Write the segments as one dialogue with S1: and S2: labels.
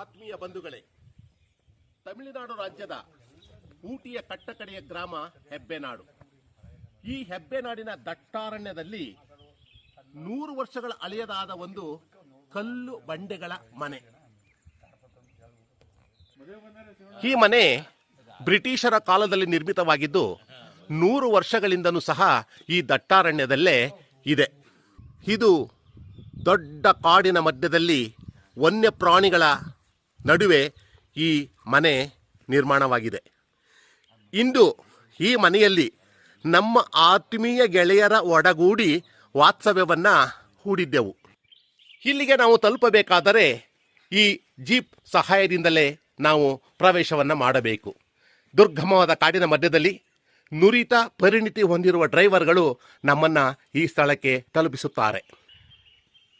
S1: ಆತ್ಮೀಯ ಬಂಧುಗಳೇ, ತಮಿಳುನಾಡು ರಾಜ್ಯದ ಊಟಿಯ ಕಟ್ಟಕಡೆಯ ಗ್ರಾಮ ಹೆಬ್ಬೆನಾಡು. ಈ ಹೆಬ್ಬೆನಾಡಿನ ದಟ್ಟಾರಣ್ಯದಲ್ಲಿ ನೂರು ವರ್ಷಗಳ ಅಳೆಯದಾದ ಒಂದು ಕಲ್ಲು ಬಂಡೆಗಳ ಮನೆ. ಈ ಮನೆ ಬ್ರಿಟಿಷರ ಕಾಲದಲ್ಲಿ ನಿರ್ಮಿತವಾಗಿದ್ದು, ನೂರು ವರ್ಷಗಳಿಂದನೂ ಸಹ ಈ ದಟ್ಟಾರಣ್ಯದಲ್ಲೇ ಇದೆ. ಇದು ದೊಡ್ಡ ಕಾಡಿನ ಮಧ್ಯದಲ್ಲಿ ವನ್ಯ ಪ್ರಾಣಿಗಳ ನಡುವೆ ಈ ಮನೆ ನಿರ್ಮಾಣವಾಗಿದೆ. ಇಂದು ಈ ಮನೆಯಲ್ಲಿ ನಮ್ಮ ಆತ್ಮೀಯ ಗೆಳೆಯರ ಒಡಗೂಡಿ ವಾತ್ಸವ್ಯವನ್ನು ಹೂಡಿದ್ದೆವು. ಇಲ್ಲಿಗೆ ನಾವು ತಲುಪಬೇಕಾದರೆ ಈ ಜೀಪ್ ಸಹಾಯದಿಂದಲೇ ನಾವು ಪ್ರವೇಶವನ್ನು ಮಾಡಬೇಕು. ದುರ್ಗಮವಾದ ಕಾಡಿನ ಮಧ್ಯದಲ್ಲಿ ನುರಿತ ಪರಿಣಿತಿ ಹೊಂದಿರುವ ಡ್ರೈವರ್ಗಳು ನಮ್ಮನ್ನು ಈ ಸ್ಥಳಕ್ಕೆ ತಲುಪಿಸುತ್ತಾರೆ.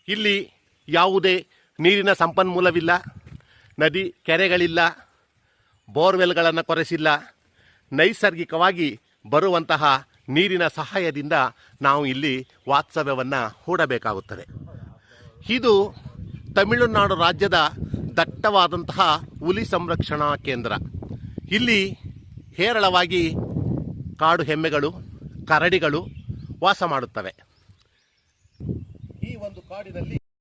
S1: ಇಲ್ಲಿ ಯಾವುದೇ ನೀರಿನ ಸಂಪನ್ಮೂಲವಿಲ್ಲ. ನದಿ ಕೆರೆಗಳಿಲ್ಲ, ಬೋರ್ವೆಲ್ಗಳನ್ನು ಕೊರೆಸಿಲ್ಲ, ನೈಸರ್ಗಿಕವಾಗಿ ಬರುವಂತಹ ನೀರಿನ ಸಹಾಯದಿಂದ ನಾವು ಇಲ್ಲಿ ವಾತ್ಸವ್ಯವನ್ನು ಹೂಡಬೇಕಾಗುತ್ತದೆ. ಇದು ತಮಿಳುನಾಡು ರಾಜ್ಯದ ದಟ್ಟವಾದಂತಹ ಹುಲಿ ಸಂರಕ್ಷಣಾ ಕೇಂದ್ರ. ಇಲ್ಲಿ ಹೇರಳವಾಗಿ ಕಾಡು ಹೆಮ್ಮೆಗಳು, ಕರಡಿಗಳು ವಾಸ ಮಾಡುತ್ತವೆ. ಈ ಒಂದು ಕಾಡಿನಲ್ಲಿ